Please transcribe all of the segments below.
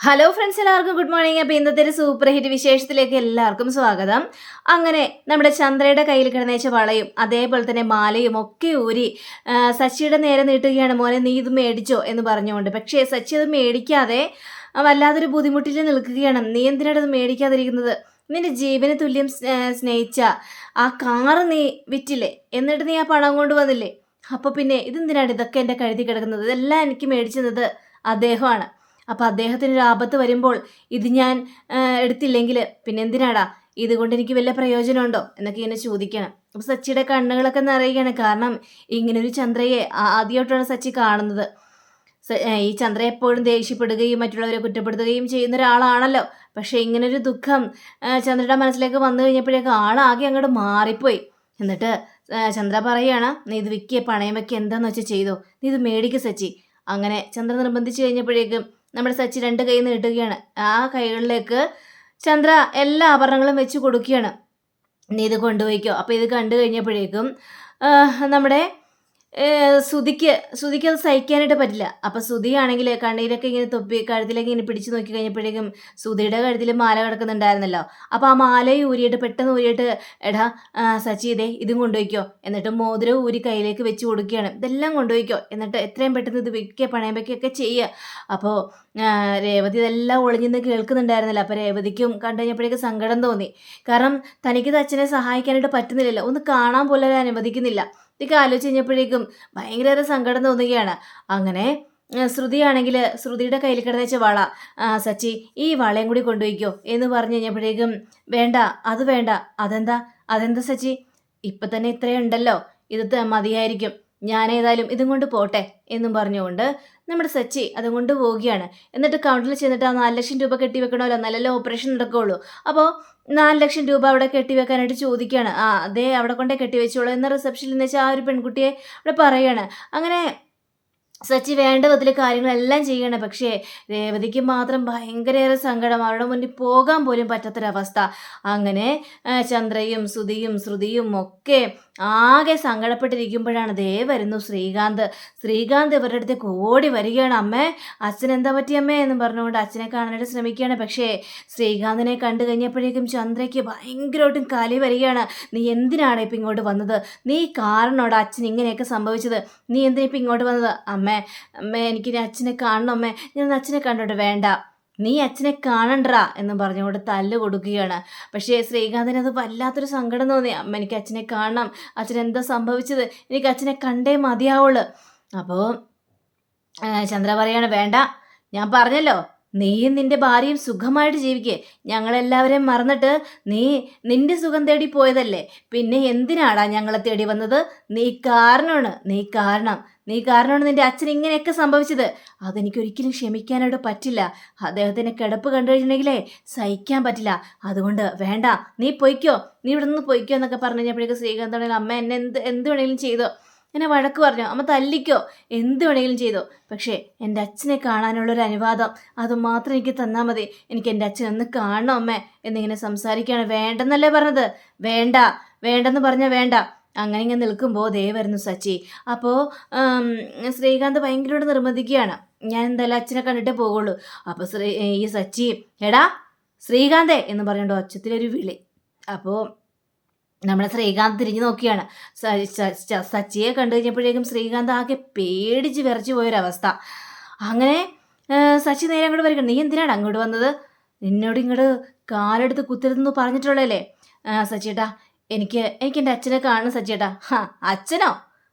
Hello friends എല്ലാവർക്കും good morning അപ്പോൾ ഇന്നത്തെ ഒരു സൂപ്പർ ഹിറ്റ് വിശേഷത്തിലേക്ക് എല്ലാവർക്കും സ്വാഗതം. അങ്ങനെ നമ്മുടെ ചന്ദ്രയുടെ കയ്യിൽ കിടന്നേച്ച വളയും അതേപോലെ തന്നെ മാലയും ഒക്കെ ഊരി സച്ചിയുടെ നേരെ നീട്ടുകയാണ്. മോനെ നീ ഇത് മേടിച്ചോ എന്ന് പറഞ്ഞുകൊണ്ട്. പക്ഷേ സച്ചി അത് മേടിക്കാതെ വല്ലാതൊരു ബുദ്ധിമുട്ടിൽ നിൽക്കുകയാണ്. നീ എന്തിനാണ് അത് മേടിക്കാതിരിക്കുന്നത്? നിന്റെ ജീവന് തുല്യം സ്നേ- സ്നേഹിച്ച ആ കാറ് നീ വിറ്റില്ലേ? എന്നിട്ട് നീ ആ പണം കൊണ്ടുവന്നില്ലേ? അപ്പോൾ പിന്നെ ഇതെന്തിനാണ് ഇതൊക്കെ എന്റെ കഴുതി കിടക്കുന്നത്? ഇതെല്ലാം എനിക്ക് മേടിച്ചത് അദ്ദേഹമാണ്. അപ്പോൾ അദ്ദേഹത്തിന് ഒരു ആപത്ത് വരുമ്പോൾ ഇത് ഞാൻ എടുത്തില്ലെങ്കിൽ പിന്നെ എന്തിനാടാ? ഇതുകൊണ്ട് എനിക്ക് വല്ല പ്രയോജനമുണ്ടോ? എന്നൊക്കെ ഇങ്ങനെ ചോദിക്കണം. അപ്പോൾ സച്ചിയുടെ കണ്ണുകളൊക്കെ നിറയുകയാണ്. കാരണം ഇങ്ങനൊരു ചന്ദ്രയെ ആദ്യമായിട്ടാണ് സച്ചി കാണുന്നത്. ഈ ചന്ദ്ര എപ്പോഴും ദേഷ്യപ്പെടുകയും മറ്റുള്ളവരെ കുറ്റപ്പെടുത്തുകയും ചെയ്യുന്ന ഒരാളാണല്ലോ. പക്ഷേ ഇങ്ങനൊരു ദുഃഖം ചന്ദ്രയുടെ മനസ്സിലേക്ക് വന്നു കഴിഞ്ഞപ്പോഴേക്കും ആളാകെ അങ്ങോട്ട് മാറിപ്പോയി. എന്നിട്ട് ചന്ദ്ര പറയാണ് നീ ഇത് വിൽക്കുക പണയം വെക്കുക എന്താണെന്ന് വെച്ചാൽ ചെയ്തോ? നീ ഇത് മേടിക്കുക സച്ചി. അങ്ങനെ ചന്ദ്ര നിർബന്ധിച്ചു കഴിഞ്ഞപ്പോഴേക്കും നമ്മുടെ സച്ചി രണ്ട് കൈ നീട്ടുകയാണ് ആ കൈകളിലേക്ക് ചന്ദ്ര എല്ലാ ആഭരണങ്ങളും വെച്ച് കൊടുക്കുകയാണ്. നീ ഇത് കൊണ്ടുപോയിക്കോ. അപ്പോൾ ഇത് കണ്ടു കഴിഞ്ഞപ്പോഴേക്കും നമ്മുടെ ശ്രുതിക്ക് സുധിക്ക് അത് സഹിക്കാനായിട്ട് പറ്റില്ല. അപ്പം ശ്രുതിയാണെങ്കിൽ കണ്ണീരൊക്കെ ഇങ്ങനെ തൊപ്പി കഴുത്തിലേക്ക് ഇങ്ങനെ പിടിച്ചു നോക്കി കഴിഞ്ഞപ്പോഴേക്കും ശ്രുതിയുടെ കഴുത്തിൽ മാല കിടക്കുന്നുണ്ടായിരുന്നല്ലോ. അപ്പോൾ ആ മാല ഊരിയിട്ട് പെട്ടെന്ന് ഊരിയിട്ട് എടാ സച്ചിതേ സച്ചി ഇതേ കൊണ്ടുപോയിക്കോ. എന്നിട്ട് മോതിരം ഊരി കയ്യിലേക്ക് വെച്ച് കൊടുക്കുകയാണ്. ഇതെല്ലാം കൊണ്ടുപോയിക്കോ. എന്നിട്ട് എത്രയും പെട്ടെന്ന് ഇത് വിൽക്കുക പണയം വയ്ക്കുകയൊക്കെ ചെയ്യുക അപ്പോൾ രേവതി ഇതെല്ലാം ഒളിഞ്ഞിന്ന് കേൾക്കുന്നുണ്ടായിരുന്നില്ല. അപ്പോൾ രേവതിക്കും കണ്ടു കഴിഞ്ഞപ്പോഴേക്കും സങ്കടം തോന്നി. കാരണം തനിക്കിത് അച്ഛനെ സഹായിക്കാനായിട്ട് പറ്റുന്നില്ലല്ലോ. ഒന്ന് കാണാൻ പോലും അനുവദിക്കുന്നില്ല. ഇതൊക്കെ ആലോചിച്ച് കഴിഞ്ഞപ്പോഴേക്കും ഭയങ്കര സങ്കടം തോന്നുകയാണ്. അങ്ങനെ ശ്രുതിയാണെങ്കിൽ ശ്രുതിയുടെ കയ്യിൽ കിടന്നേച്ച വള സച്ചി ഈ വളയും കൂടി കൊണ്ടുപോയിക്കോ എന്ന് പറഞ്ഞു കഴിഞ്ഞപ്പോഴേക്കും വേണ്ട അത് വേണ്ട അതെന്താ അതെന്താ സച്ചി? ഇപ്പം തന്നെ ഇത്രയുണ്ടല്ലോ ഇത് മതിയായിരിക്കും. ഞാൻ ഏതായാലും ഇതും കൊണ്ട് പോട്ടെ എന്നും പറഞ്ഞുകൊണ്ട് നമ്മുടെ സച്ചി അതും കൊണ്ട് പോവുകയാണ്. എന്നിട്ട് കൗണ്ടറിൽ ചെന്നിട്ട് ആ നാല് ലക്ഷം രൂപ കെട്ടിവെക്കണമല്ലോ നല്ലല്ലോ ഓപ്പറേഷൻ നടക്കുകയുള്ളൂ അപ്പോൾ നാല് ലക്ഷം രൂപ അവിടെ കെട്ടിവെക്കാനായിട്ട് ചോദിക്കുകയാണ്. ആ അതേ അവിടെ കൊണ്ടേ കെട്ടിവെച്ചോളൂ എന്ന റിസപ്ഷനിൽ നിന്ന് വെച്ചാൽ ആ ഒരു പെൺകുട്ടിയെ അവിടെ പറയുകയാണ് അങ്ങനെ സച്ചി വേണ്ട വിധത്തിൽ കാര്യങ്ങളെല്ലാം ചെയ്യണം. പക്ഷേ രേവതിക്ക് മാത്രം ഭയങ്കരയേറെ സങ്കടം. അവരുടെ മുന്നിൽ പോകാൻ പോലും പറ്റാത്തൊരവസ്ഥ. അങ്ങനെ ചന്ദ്രയും ശ്രുതിയും ശ്രുതിയും ഒക്കെ ആകെ സങ്കടപ്പെട്ടിരിക്കുമ്പോഴാണ് ദേ വരുന്നു ശ്രീകാന്ത്. ശ്രീകാന്ത് ഇവരുടെ അടുത്തേക്ക് ഓടി വരികയാണ്. അമ്മേ അച്ഛൻ എന്താ പറ്റിയമ്മേ എന്ന് പറഞ്ഞുകൊണ്ട് അച്ഛനെ കാണാനായിട്ട് ശ്രമിക്കുകയാണ്. പക്ഷേ ശ്രീകാന്തിനെ കണ്ടു കഴിഞ്ഞപ്പോഴേക്കും ചന്ദ്രയ്ക്ക് ഭയങ്കരമായിട്ടും കലി വരികയാണ്. നീ എന്തിനാണ് ഇപ്പം ഇങ്ങോട്ട് വന്നത്? നീ കാരണോട് അച്ഛൻ ഇങ്ങനെയൊക്കെ സംഭവിച്ചത്. നീ എന്തിനാ ഇപ്പം ഇങ്ങോട്ട് വന്നത്? അമ്മേ അമ്മേ എനിക്ക് ഇനി അച്ഛനെ കാണണം അമ്മേ. ഞാൻ അച്ഛനെ കണ്ടോട്ടെ വേണ്ട. നീ അച്ഛനെ കാണണ്ട എന്ന് പറഞ്ഞുകൊണ്ട് തല്ല് കൊടുക്കുകയാണ്. പക്ഷേ ശ്രീകാന്തിന് അത് വല്ലാത്തൊരു സങ്കടം തോന്നി. അമ്മ എനിക്ക് അച്ഛനെ കാണണം. അച്ഛൻ എന്താ സംഭവിച്ചത്? എനിക്ക് അച്ഛനെ കണ്ടേ മതിയാവുള്ളൂ. അപ്പോൾ ചന്ദ്ര പറയാണ് വേണ്ട. ഞാൻ പറഞ്ഞല്ലോ. നീയും നിന്റെ ഭാര്യയും സുഖമായിട്ട് ജീവിക്കേ. ഞങ്ങളെല്ലാവരെയും മറന്നിട്ട് നീ നിന്റെ സുഖം തേടി പോയതല്ലേ? പിന്നെ എന്തിനാടാ ഞങ്ങളെ തേടി വന്നത്? നീ കാരണമാണ് നീ കാരണം. നീ കാരണമാണ് നിന്റെ അച്ഛൻ ഇങ്ങനെയൊക്കെ സംഭവിച്ചത്. അതെനിക്ക് ഒരിക്കലും ക്ഷമിക്കാനായിട്ട് പറ്റില്ല. അദ്ദേഹത്തിന് കിടപ്പ് കണ്ടു കഴിഞ്ഞിട്ടുണ്ടെങ്കിലേ സഹിക്കാൻ പറ്റില്ല. അതുകൊണ്ട് വേണ്ട നീ പൊയ്ക്കോ. നീ ഇവിടെ നിന്ന് പൊയ്ക്കോ എന്നൊക്കെ പറഞ്ഞു കഴിഞ്ഞപ്പോഴേക്കും ശ്രീകാന്ത് അമ്മ എന്നെ എന്ത് എന്ത് വേണമെങ്കിലും ചെയ്തോ. എന്നെ വഴക്ക് പറഞ്ഞോ? അമ്മ തല്ലിക്കോ? എന്ത് വേണമെങ്കിലും ചെയ്തോ? പക്ഷേ എന്റെ അച്ഛനെ കാണാനുള്ളൊരു അനുവാദം അത് മാത്രം എനിക്ക് തന്നാൽ മതി. എനിക്ക് എന്റെ അച്ഛനെ ഒന്ന് കാണണം അമ്മേ. എന്നിങ്ങനെ സംസാരിക്കുകയാണ്. വേണ്ടെന്നല്ലേ പറഞ്ഞത്? വേണ്ട. വേണ്ടെന്ന് പറഞ്ഞാൽ വേണ്ട. അങ്ങനെ ഇങ്ങനെ നിൽക്കുമ്പോൾ ദേ വരുന്നു സച്ചി. അപ്പോൾ ശ്രീകാന്ത് ഭയങ്കരമായിട്ട് നിർബന്ധിക്കുകയാണ്. ഞാൻ എന്തായാലും അച്ഛനെ കണ്ടിട്ടേ പോകുള്ളൂ അപ്പോൾ ശ്രീ ഈ സച്ചി എടാ ശ്രീകാന്തേ എന്ന് പറഞ്ഞുകൊണ്ട് ഒച്ചത്തിലൊരു വിളി. അപ്പോൾ നമ്മുടെ ശ്രീകാന്ത് തിരിഞ്ഞു നോക്കിയാണ്. സച്ചിയെ കണ്ടു കഴിഞ്ഞപ്പോഴേക്കും ശ്രീകാന്ത് ആകെ പേടിച്ച് വിറച്ചു പോയൊരവസ്ഥ. അങ്ങനെ സച്ചി നേരെ അങ്ങോട്ട് വരിക നീ എന്തിനാണ് അങ്ങോട്ട് വന്നത്? നിന്നോട് ഇങ്ങോട്ട് കാലെടുത്ത് കുത്തരുതെന്ന് പറഞ്ഞിട്ടുള്ളല്ലേ സച്ചിയേട്ടാ എനിക്ക് എനിക്ക് എന്റെ അച്ഛനെ കാണണം സച്ചിയേട്ടാ. ഹാ അച്ഛനോ?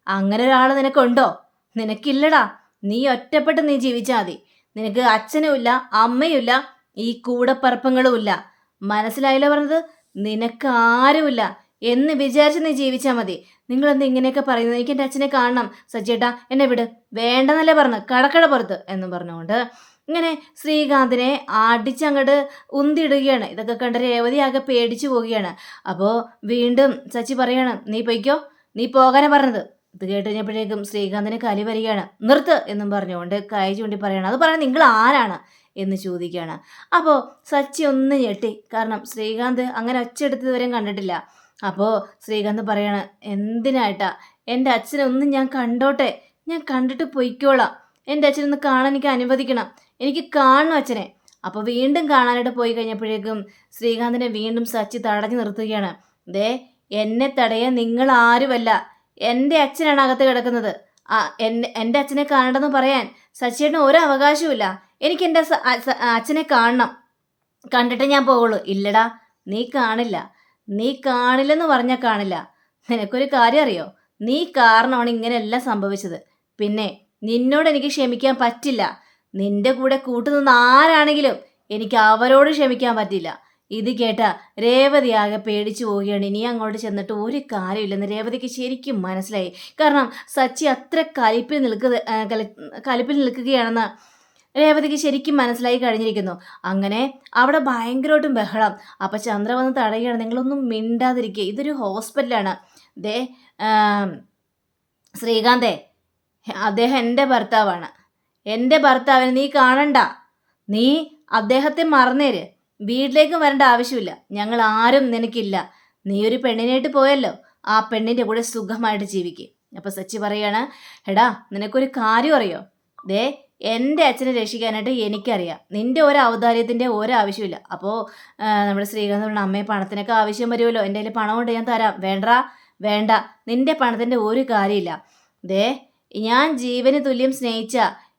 അങ്ങനെ ഒരാൾ നിനക്കുണ്ടോ? നിനക്കില്ലടാ. നീ ഒറ്റപ്പെട്ട് നീ ജീവിച്ചാൽ മതി. നിനക്ക് അച്ഛനുമില്ല അമ്മയുമില്ല ഈ കൂടപ്പറപ്പങ്ങളുമില്ല. മനസ്സിലായില്ല പറഞ്ഞത്? നിനക്ക് ആരുമില്ല. എന്ന് വിചാരിച്ച് നീ ജീവിച്ചാൽ മതി. നിങ്ങൾ എന്താ ഇങ്ങനെയൊക്കെ പറയുന്നത്? എനിക്ക് എന്റെ അച്ഛനെ കാണണം. സജ്ജേട്ടാ എന്നെ വിട്. വേണ്ടെന്നല്ലേ പറഞ്ഞു കടക്കട പുറത്ത് എന്ന് പറഞ്ഞുകൊണ്ട് ഇങ്ങനെ ശ്രീകാന്തിനെ അടിച്ചങ്ങോട്ട് ഉന്തിടുകയാണ് ഇതൊക്കെ കണ്ട രേവതി ആകെ പേടിച്ചു പോവുകയാണ്. അപ്പോൾ വീണ്ടും സച്ചി പറയാണ് നീ പൊയ്ക്കോ? നീ പോകാനാ പറഞ്ഞത്. ഇത് കേട്ട് കഴിഞ്ഞപ്പോഴേക്കും ശ്രീകാന്തിന് കലി വരികയാണ്. നിർത്ത് എന്നും പറഞ്ഞുകൊണ്ട് കൈ ചൂണ്ടി പറയണം. അത് പറയാൻ നിങ്ങൾ ആരാണ്? എന്ന് ചോദിക്കുകയാണ്. അപ്പോൾ സച്ചി ഒന്ന് ഞെട്ടി. കാരണം ശ്രീകാന്ത് അങ്ങനെ ഒച്ചെടുത്തതുവരെയും കണ്ടിട്ടില്ല. അപ്പോൾ ശ്രീകാന്ത് പറയാണ് എന്തിനായിട്ടാ? എന്റെ അച്ഛനെ ഞാൻ കണ്ടോട്ടെ? ഞാൻ കണ്ടിട്ട് പൊയ്ക്കോളാം. എന്റെ അച്ഛനൊന്ന് കാണാൻ എനിക്ക് അനുവദിക്കണം. എനിക്ക് കാണണം അച്ഛനെ. അപ്പോൾ വീണ്ടും കാണാനായിട്ട് പോയി കഴിഞ്ഞപ്പോഴേക്കും ശ്രീകാന്തിനെ വീണ്ടും സച്ചി തടഞ്ഞു നിർത്തുകയാണ്. ദേ എന്നെ തടയാൻ നിങ്ങൾ ആരുമല്ല. എന്റെ അച്ഛനാണ് അകത്ത് കിടക്കുന്നത്. ആ എന്നെ എന്റെ അച്ഛനെ കാണണമെന്ന് പറയാൻ സച്ചിയേട്ടന് ഒരു അവകാശവുമില്ല. എനിക്ക് എന്റെ അച്ഛനെ കാണണം. കണ്ടിട്ട് ഞാൻ പോകുള്ളൂ ഇല്ലടാ നീ കാണില്ല. നീ കാണില്ലെന്ന് പറഞ്ഞാൽ കാണില്ല. നിനക്കൊരു കാര്യം അറിയോ? നീ കാരണമാണ് ഇങ്ങനെയെല്ലാം സംഭവിച്ചത്. പിന്നെ നിന്നോട് എനിക്ക് ക്ഷമിക്കാൻ പറ്റില്ല. നിന്റെ കൂടെ കൂട്ടുനിന്ന ആരാണെങ്കിലും എനിക്ക് അവരോട് ക്ഷമിക്കാൻ പറ്റില്ല. ഇത് കേട്ട രേവതി ആകെ പേടിച്ചു പോവുകയാണ്. ഇനി അങ്ങോട്ട് ചെന്നിട്ട് ഒരു കാര്യമില്ലെന്ന് രേവതിക്ക് ശരിക്കും മനസ്സിലായി. കാരണം സച്ചി അത്ര കലിപ്പിൽ നിൽക്കുക കലിപ്പിൽ നിൽക്കുകയാണെന്ന് രേവതിക്ക് ശരിക്കും മനസ്സിലായി കഴിഞ്ഞിരിക്കുന്നു. അങ്ങനെ അവിടെ ഭയങ്കരമായിട്ടും ബഹളം. അപ്പം ചന്ദ്ര വന്ന് തടയുകയാണ്. നിങ്ങളൊന്നും മിണ്ടാതിരിക്കുക ഇതൊരു ഹോസ്പിറ്റലാണ്. ദേ ശ്രീകാന്തേ അദ്ദേഹം എന്റെ ഭർത്താവാണ്. എന്റെ ഭർത്താവിനെ നീ കാണണ്ട. നീ അദ്ദേഹത്തെ മറന്നേര്. വീട്ടിലേക്ക് വരേണ്ട ആവശ്യമില്ല. ഞങ്ങൾ ആരും നിനക്കില്ല. നീ ഒരു പെണ്ണിനായിട്ട് പോയല്ലോ. ആ പെണ്ണിന്റെ കൂടെ സുഖമായിട്ട് ജീവിക്കും. അപ്പോൾ സച്ചി പറയാണ് എടാ നിനക്കൊരു കാര്യം അറിയോ? ദേ എന്റെ അച്ഛനെ രക്ഷിക്കാനായിട്ട് എനിക്കറിയാം. നിന്റെ ഒരു ഔദാര്യത്തിന്റെ ഒരാവശ്യമില്ല അപ്പോൾ നമ്മുടെ ശ്രീകാന്ത് പറഞ്ഞ അമ്മയെ പണത്തിനൊക്കെ ആവശ്യം വരുമല്ലോ. എന്റെ കയ്യിൽ പണം കൊണ്ട് ഞാൻ തരാം. വേണ്ട വേണ്ട. നിന്റെ പണത്തിന്റെ ഒരു കാര്യമില്ല. ദേ ഞാൻ ജീവന് തുല്യം സ്നേഹിച്ച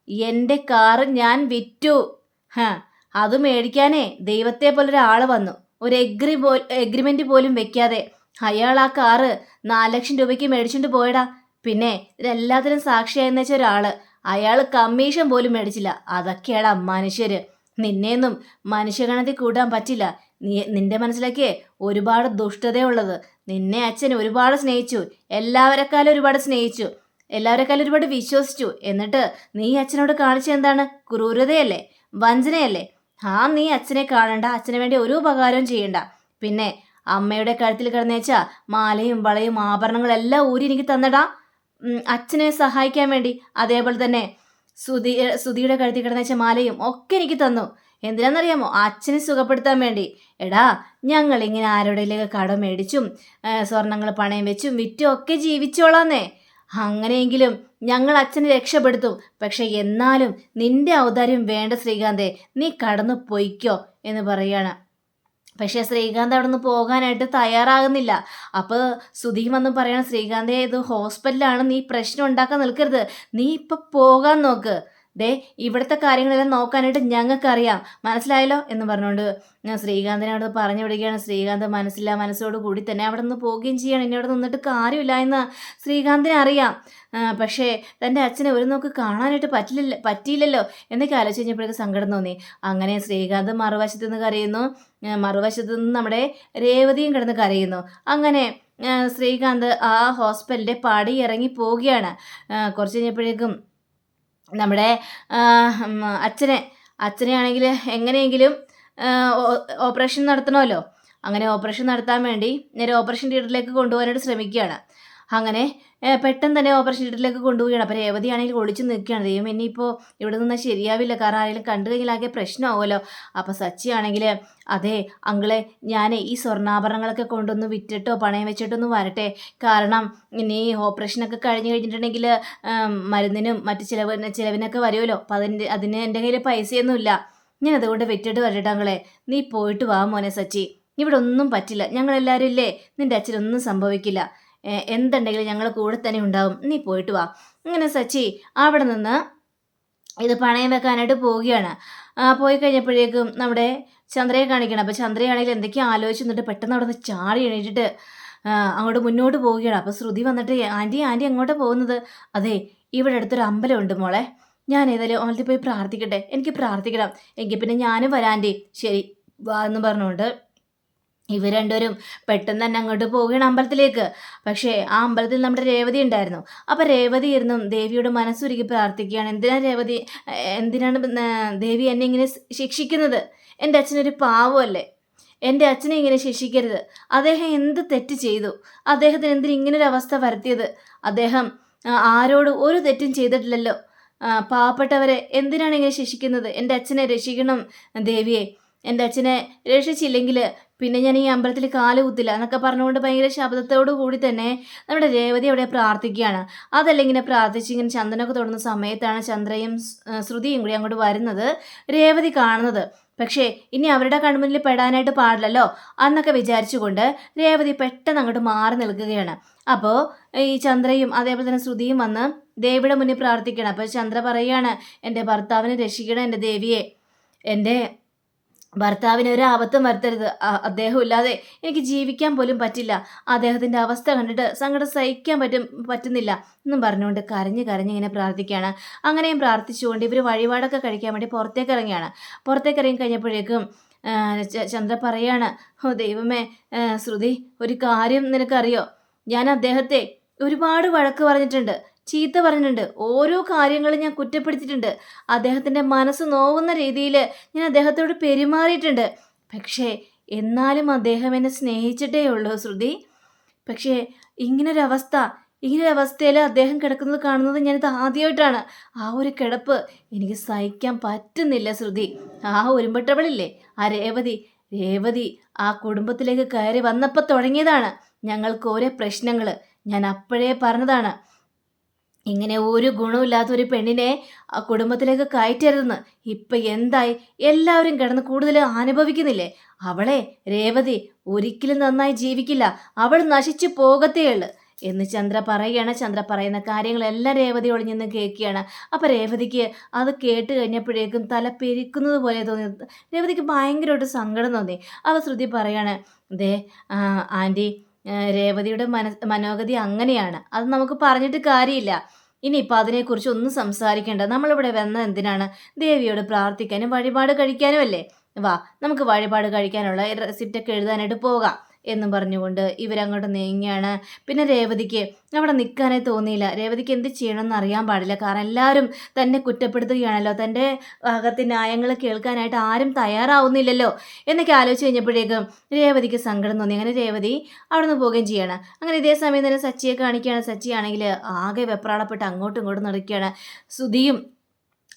എന്റെ കാറ് ഞാൻ വിറ്റു. ഹാ അത് മേടിക്കാനേ ദൈവത്തെ പോലെ ഒരാൾ വന്നു. ഒരു എഗ്രി പോ എഗ്രിമെന്റ് പോലും വെക്കാതെ അയാൾ ആ കാറ് നാല് ലക്ഷം രൂപയ്ക്ക് മേടിച്ചുകൊണ്ട് പോയടാ. പിന്നെ ഇതിനെല്ലാത്തിനും സാക്ഷിയായെന്ന് വെച്ച ഒരാൾ അയാൾ കമ്മീഷൻ പോലും മേടിച്ചില്ല. അതൊക്കെയാണ് മനുഷ്യര്. നിന്നെയൊന്നും മനുഷ്യഗണത്തിൽ കൂട്ടാൻ പറ്റില്ല. നീ നിന്റെ മനസ്സിലേക്ക് ഒരുപാട് ദുഷ്ടതയുള്ളത്. നിന്നെ അച്ഛൻ ഒരുപാട് സ്നേഹിച്ചു. എല്ലാവരെക്കാളും ഒരുപാട് സ്നേഹിച്ചു. എല്ലാവരെക്കാളും ഒരുപാട് വിശ്വസിച്ചു. എന്നിട്ട് നീ അച്ഛനോട് കാണിച്ച എന്താണ്? ക്രൂരതയല്ലേ? വഞ്ചനയല്ലേ? ആ നീ അച്ഛനെ കാണണ്ട. അച്ഛന് വേണ്ടി ഒരു ഉപകാരവും ചെയ്യണ്ട. പിന്നെ അമ്മയുടെ കഴുത്തിൽ കിടന്നേച്ച മാലയും വളയും ആഭരണങ്ങളെല്ലാം ഊരി എനിക്ക് തന്നടാ. അച്ഛനെ സഹായിക്കാൻ വേണ്ടി അതേപോലെ തന്നെ സുധി സുധിയുടെ കഴുത്തിൽ കിടന്നുവെച്ച മാലയും ഒക്കെ എനിക്ക് തന്നു. എന്തിനാണെന്നറിയാമോ? അച്ഛനെ സുഖപ്പെടുത്താൻ വേണ്ടി. എടാ ഞങ്ങൾ ഇങ്ങനെ ആരുടെയിലേക്ക് കടം മേടിച്ചും സ്വർണങ്ങൾ പണയം വെച്ചും വിറ്റും ഒക്കെ ജീവിച്ചോളാന്നേ. അങ്ങനെയെങ്കിലും ഞങ്ങൾ അച്ഛനെ രക്ഷപ്പെടുത്തും. പക്ഷെ എന്നാലും നിന്റെ ഔദാര്യം വേണ്ട ശ്രീകാന്തേ നീ കടന്നു പൊയ്ക്കോ എന്ന് പറയാണ് പക്ഷേ ശ്രീകാന്ത് അവിടെ നിന്ന് പോകാനായിട്ട് തയ്യാറാകുന്നില്ല. അപ്പോൾ സുധീം വന്ന് പറയണം ശ്രീകാന്തേ ഇത് ഹോസ്പിറ്റലാണ് നീ പ്രശ്നം ഉണ്ടാക്കാൻ നിൽക്കരുത്. നീ ഇപ്പം പോകാൻ നോക്ക്. ദേ ഇവിടുത്തെ കാര്യങ്ങളെല്ലാം നോക്കാനായിട്ട് ഞങ്ങൾക്കറിയാം. മനസ്സിലായല്ലോ? എന്ന് പറഞ്ഞുകൊണ്ട് ഞാൻ ശ്രീകാന്തിനെ അവിടെ പറഞ്ഞു വിടുകയാണ്. ശ്രീകാന്ത് മനസ്സില്ല മനസ്സോട് കൂടി തന്നെ അവിടെ നിന്ന് പോവുകയും ചെയ്യണം. ഇനി അവിടെ നിന്നിട്ട് കാര്യമില്ല എന്ന് ശ്രീകാന്തിനെ അറിയാം. പക്ഷേ തന്റെ അച്ഛനെ ഒരു നോക്ക് കാണാനായിട്ട് പറ്റില്ല പറ്റിയില്ലല്ലോ എന്നൊക്കെ ആലോചിച്ച് കഴിഞ്ഞപ്പോഴേക്ക് സങ്കടം തോന്നി. അങ്ങനെ ശ്രീകാന്ത് മറുവശത്ത് നിന്ന് കരയുന്നു. മറുവശത്ത് നിന്ന് നമ്മുടെ രേവതിയും കിടന്ന് കരയുന്നു. അങ്ങനെ ശ്രീകാന്ത് ആ ഹോസ്പിറ്റലിന്റെ പാടി ഇറങ്ങി പോവുകയാണ്. കുറച്ച് കഴിഞ്ഞപ്പോഴേക്കും നമ്മുടെ അച്ഛനെ. അച്ഛനെയാണെങ്കിൽ എങ്ങനെയെങ്കിലും ഓപ്പറേഷൻ നടത്തണമല്ലോ. അങ്ങനെ ഓപ്പറേഷൻ നടത്താൻ വേണ്ടി നേരെ ഓപ്പറേഷൻ തിയേറ്ററിലേക്ക് കൊണ്ടുപോകാനായിട്ട് ശ്രമിക്കുകയാണ്. അങ്ങനെ പെട്ടെന്ന് തന്നെ ഓപ്പറേഷൻ തിയേറ്ററിലേക്ക് കൊണ്ടുപോവുകയാണ്. അപ്പോൾ രേവതിയാണെങ്കിലും ഒളിച്ചു നിൽക്കുകയാണ്. ദൈവം ഇനിയിപ്പോൾ ഇവിടെ നിന്നാൽ ശരിയാവില്ല. കാരണം ആരെങ്കിലും കണ്ടു കഴിഞ്ഞാൽ ആകെ പ്രശ്നമാവുമല്ലോ. അപ്പോൾ സച്ചിയാണെങ്കിൽ അതെ അങ്കിളെ ഞാൻ ഈ സ്വർണാഭരണങ്ങളൊക്കെ കൊണ്ടൊന്ന് വിറ്റിട്ടോ പണയം വെച്ചിട്ടൊന്നും വരട്ടെ. കാരണം ഇനി ഓപ്പറേഷനൊക്കെ കഴിഞ്ഞ് കഴിഞ്ഞിട്ടുണ്ടെങ്കിൽ മരുന്നിനും മറ്റ് ചിലവ് ചിലവിനൊക്കെ വരുമല്ലോ. അപ്പോൾ അതിന്റെ അതിന് എന്റെ കയ്യിൽ പൈസയൊന്നുമില്ല ഞാൻ അതുകൊണ്ട് വിറ്റിട്ട് വരട്ടെ അങ്ങളെ നീ പോയിട്ട് വാ മോനെ സച്ചി. ഇവിടെ ഒന്നും പറ്റില്ല. ഞങ്ങളെല്ലാവരും ഇല്ലേ? നിന്റെ അച്ഛനൊന്നും സംഭവിക്കില്ല. എന്തുണ്ടെങ്കിലും ഞങ്ങൾ കൂടെ തന്നെ ഉണ്ടാവും. നീ പോയിട്ട് വാ. ഇങ്ങനെ സച്ചി അവിടെ നിന്ന് ഇത് പണയം വെക്കാനായിട്ട് പോവുകയാണ്. പോയി കഴിഞ്ഞപ്പോഴേക്കും നമ്മുടെ ചന്ദ്രയെ കാണിക്കണം. അപ്പോൾ ചന്ദ്രയാണെങ്കിൽ എന്തൊക്കെയോ ആലോചിച്ച് നിന്നിട്ട് പെട്ടെന്ന് അവിടെ നിന്ന് ചാടി എണീറ്റിട്ട് അങ്ങോട്ട് മുന്നോട്ട് പോവുകയാണ്. അപ്പോൾ ശ്രുതി വന്നിട്ട് ആന്റി ആന്റി അങ്ങോട്ട് പോകുന്നത്? അതെ ഇവിടെ അടുത്തൊരു അമ്പലമുണ്ട് മോളെ. ഞാൻ ഏതായാലും ഓണത്തിൽ പോയി പ്രാർത്ഥിക്കട്ടെ. എനിക്ക് പ്രാർത്ഥിക്കണം. എങ്കിൽ പിന്നെ ഞാനും വരാന്റെ ശരി വാ എന്ന് പറഞ്ഞുകൊണ്ട് ഇവർ രണ്ടുപേരും പെട്ടെന്ന് തന്നെ അങ്ങോട്ട് പോവുകയാണ് അമ്പലത്തിലേക്ക്. പക്ഷേ ആ അമ്പലത്തിൽ നമ്മുടെ രേവതി ഉണ്ടായിരുന്നു. അപ്പോൾ രേവതി ഇരുന്നും ദേവിയുടെ മനസ്സുരുക്കി പ്രാർത്ഥിക്കുകയാണ്. എന്തിനാണ് രേവതി എന്തിനാണ് ദേവി എന്നെ ഇങ്ങനെ ശിക്ഷിക്കുന്നത്? എന്റെ അച്ഛനൊരു പാവമല്ലേ? എന്റെ അച്ഛനെ ഇങ്ങനെ ശിക്ഷിക്കരുത്. അദ്ദേഹം എന്ത് തെറ്റ് ചെയ്തു? അദ്ദേഹത്തിന് എന്തിന് ഇങ്ങനൊരു അവസ്ഥ വരുത്തിയത്? അദ്ദേഹം ആരോട് ഒരു തെറ്റും ചെയ്തിട്ടില്ലല്ലോ? പാവപ്പെട്ടവരെ എന്തിനാണ് ഇങ്ങനെ ശിക്ഷിക്കുന്നത്? എന്റെ അച്ഛനെ രക്ഷിക്കണം ദേവിയെ. എന്റെ അച്ഛനെ രക്ഷിച്ചില്ലെങ്കിൽ പിന്നെ ഞാൻ ഈ അമ്പലത്തിൽ കാൽ കുത്തില്ല എന്നൊക്കെ പറഞ്ഞുകൊണ്ട് ഭയങ്കര ശബ്ദത്തോടു കൂടി തന്നെ നമ്മുടെ രേവതി അവിടെ പ്രാർത്ഥിക്കുകയാണ്. അതല്ല ഇങ്ങനെ പ്രാർത്ഥിച്ച് ഇങ്ങനെ ചന്ദനമൊക്കെ തൊടുന്ന സമയത്താണ് ചന്ദ്രയും ശ്രുതിയും കൂടി അങ്ങോട്ട് വരുന്നത് രേവതി കാണുന്നത്. പക്ഷേ ഇനി അവരുടെ കൺമുന്നിൽ പെടാനായിട്ട് പാടില്ലല്ലോ അന്നൊക്കെ വിചാരിച്ചുകൊണ്ട് രേവതി പെട്ടെന്ന് അങ്ങോട്ട് മാറി നിൽക്കുകയാണ്. അപ്പോൾ ഈ ചന്ദ്രയും അതേപോലെ തന്നെ ശ്രുതിയും വന്ന് ദേവിയുടെ മുന്നിൽ പ്രാർത്ഥിക്കണം അപ്പോൾ ചന്ദ്ര പറയുകയാണ് എന്റെ ഭർത്താവിനെ രക്ഷിക്കണം എന്റെ ദേവിയെ. എന്റെ ഭർത്താവിന് ഒരു ആപത്തും വരുത്തരുത്. അദ്ദേഹം ഇല്ലാതെ എനിക്ക് ജീവിക്കാൻ പോലും പറ്റില്ല. അദ്ദേഹത്തിന്റെ അവസ്ഥ കണ്ടിട്ട് സങ്കടം സഹിക്കാൻ പറ്റും പറ്റുന്നില്ല എന്നും പറഞ്ഞുകൊണ്ട് കരഞ്ഞ് കരഞ്ഞ് ഇങ്ങനെ പ്രാർത്ഥിക്കുകയാണ്. അങ്ങനെയും പ്രാർത്ഥിച്ചുകൊണ്ട് ഇവർ വഴിപാടൊക്കെ കഴിക്കാൻ വേണ്ടി പുറത്തേക്ക് ഇറങ്ങിയാണ് പുറത്തേക്ക് ഇറങ്ങി കഴിഞ്ഞപ്പോഴേക്കും ചന്ദ്ര പറയാണ് ഓ ദൈവമേ ശ്രുതി ഒരു കാര്യം നിനക്കറിയോ? ഞാൻ അദ്ദേഹത്തെ ഒരുപാട് വഴക്ക് പറഞ്ഞിട്ടുണ്ട്. ചീത്ത പറഞ്ഞിട്ടുണ്ട്. ഓരോ കാര്യങ്ങളും ഞാൻ കുറ്റപ്പെടുത്തിയിട്ടുണ്ട്. അദ്ദേഹത്തിന്റെ മനസ്സ് നോവുന്ന രീതിയിൽ ഞാൻ അദ്ദേഹത്തോട് പെരുമാറിയിട്ടുണ്ട്. പക്ഷേ എന്നാലും അദ്ദേഹം എന്നെ സ്നേഹിച്ചിട്ടേ ഉള്ളൂ ശ്രുതി. പക്ഷേ ഇങ്ങനൊരവസ്ഥ ഇങ്ങനൊരവസ്ഥയിൽ അദ്ദേഹം കിടക്കുന്നത് കാണുന്നത് ഞാനിത് ആദ്യമായിട്ടാണ് ആ ഒരു കിടപ്പ് എനിക്ക് സഹിക്കാൻ പറ്റുന്നില്ല ശ്രുതി. ആ ഒരുമ്പട്ടവളില്ലേ? ആ രേവതി. രേവതി ആ കുടുംബത്തിലേക്ക് കയറി വന്നപ്പോൾ തുടങ്ങിയതാണ് ഞങ്ങൾക്ക് ഓരോ പ്രശ്നങ്ങൾ ഞാൻ അപ്പോഴേ പറഞ്ഞതാണ്. ഇങ്ങനെ ഒരു ഗുണമില്ലാത്ത ഒരു പെണ്ണിനെ ആ കുടുംബത്തിലേക്ക് കയറ്റരുതെന്ന് ഇപ്പം എന്തായി? എല്ലാവരും കിടന്ന് കൂടുതൽ അനുഭവിക്കുന്നില്ലേ? അവളെ രേവതി ഒരിക്കലും നന്നായി ജീവിക്കില്ല. അവൾ നശിച്ചു പോകത്തേ ഉള്ളു. എന്ന് ചന്ദ്ര പറയുകയാണ്. ചന്ദ്ര പറയുന്ന കാര്യങ്ങളെല്ലാം രേവതി ഒളിഞ്ഞെന്ന് കേൾക്കുകയാണ്. അപ്പം രേവതിക്ക് അത് കേട്ട് കഴിഞ്ഞപ്പോഴേക്കും തല പെരിക്കുന്നത് പോലെ തോന്നി. രേവതിക്ക് ഭയങ്കരമായിട്ട് സങ്കടം തോന്നി. അവ ശ്രുതി പറയാണ് ദേ ആന്റി രേവതിയുടെ മന മനോഗതി അങ്ങനെയാണ്. അത് നമുക്ക് പറഞ്ഞിട്ട് കാര്യമില്ല. ഇനിയിപ്പോൾ അതിനെക്കുറിച്ച് ഒന്നും സംസാരിക്കേണ്ട. നമ്മളിവിടെ വന്ന എന്തിനാണ്? ദേവിയോട് പ്രാർത്ഥിക്കാനും വഴിപാട് കഴിക്കാനും അല്ലേ? വാ നമുക്ക് വഴിപാട് കഴിക്കാനുള്ള റെസിപ്റ്റൊക്കെ എഴുതാനായിട്ട് പോകാം എന്നും പറഞ്ഞുകൊണ്ട് ഇവരങ്ങോട്ട് നീങ്ങിയാണ് പിന്നെ രേവതിക്ക് അവിടെ നിൽക്കാനേ തോന്നിയില്ല. രേവതിക്ക് എന്ത് ചെയ്യണമെന്ന് അറിയാൻ പാടില്ല. കാരണം എല്ലാവരും തന്നെ കുറ്റപ്പെടുത്തുകയാണല്ലോ. തന്റെ ഭാഗത്തെ ന്യായങ്ങൾ കേൾക്കാനായിട്ട് ആരും തയ്യാറാവുന്നില്ലല്ലോ. എന്നൊക്കെ ആലോചിച്ച് കഴിഞ്ഞപ്പോഴേക്കും രേവതിക്ക് സങ്കടം തോന്നി. അങ്ങനെ രേവതി അവിടെ നിന്ന് പോവുകയും ചെയ്യാണ്. അങ്ങനെ ഇതേ സമയം തന്നെ സച്ചിയെ കാണിക്കുകയാണ്. സച്ചി ആണെങ്കിൽ ആകെ വെപ്രാളപ്പെട്ട് അങ്ങോട്ടും ഇങ്ങോട്ടും നടക്കുകയാണ്. സുധിയും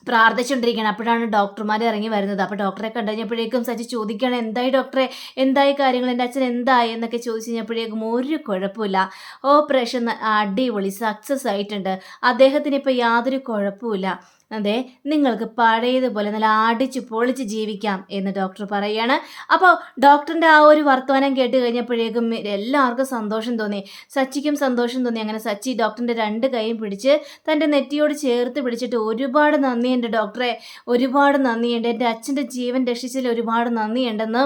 പ്രാർത്ഥിച്ചുകൊണ്ടിരിക്കുകയാണ്. അപ്പോഴാണ് ഡോക്ടർമാർ ഇറങ്ങി വരുന്നത്. അപ്പോൾ ഡോക്ടറെ കണ്ടു കഴിഞ്ഞപ്പോഴേക്കും സച്ചി ചോദിക്കുകയാണ് എന്തായി ഡോക്ടറെ? എന്തായി കാര്യങ്ങൾ? എന്റെ അച്ഛൻ എന്തായി? എന്നൊക്കെ ചോദിച്ചു കഴിഞ്ഞപ്പോഴേക്കും ഒരു കുഴപ്പമില്ല ഓപ്പറേഷൻ അടിപൊളി സക്സസ് ആയിട്ടുണ്ട്. അദ്ദേഹത്തിന് ഇപ്പോൾ യാതൊരു കുഴപ്പമില്ല അതെ നിങ്ങൾക്ക് പഴയതുപോലെ നല്ല അടിച്ച് പൊളിച്ച് ജീവിക്കാം എന്ന് ഡോക്ടർ പറയുകയാണ് അപ്പോൾ ഡോക്ടറിന്റെ ആ ഒരു വർത്തമാനം കേട്ട് കഴിഞ്ഞപ്പോഴേക്കും എല്ലാവർക്കും സന്തോഷം തോന്നി. സച്ചിക്കും സന്തോഷം തോന്നി. അങ്ങനെ സച്ചി ഡോക്ടറിന്റെ രണ്ട് കൈയും പിടിച്ച് തന്റെ നെറ്റിയോട് ചേർത്ത് പിടിച്ചിട്ട് ഒരുപാട് നന്ദിയുണ്ട് ഡോക്ടറെ ഒരുപാട് നന്ദിയുണ്ട്. എന്റെ അച്ഛന്റെ ജീവൻ രക്ഷിച്ചതിൽ ഒരുപാട് നന്ദിയുണ്ടെന്ന്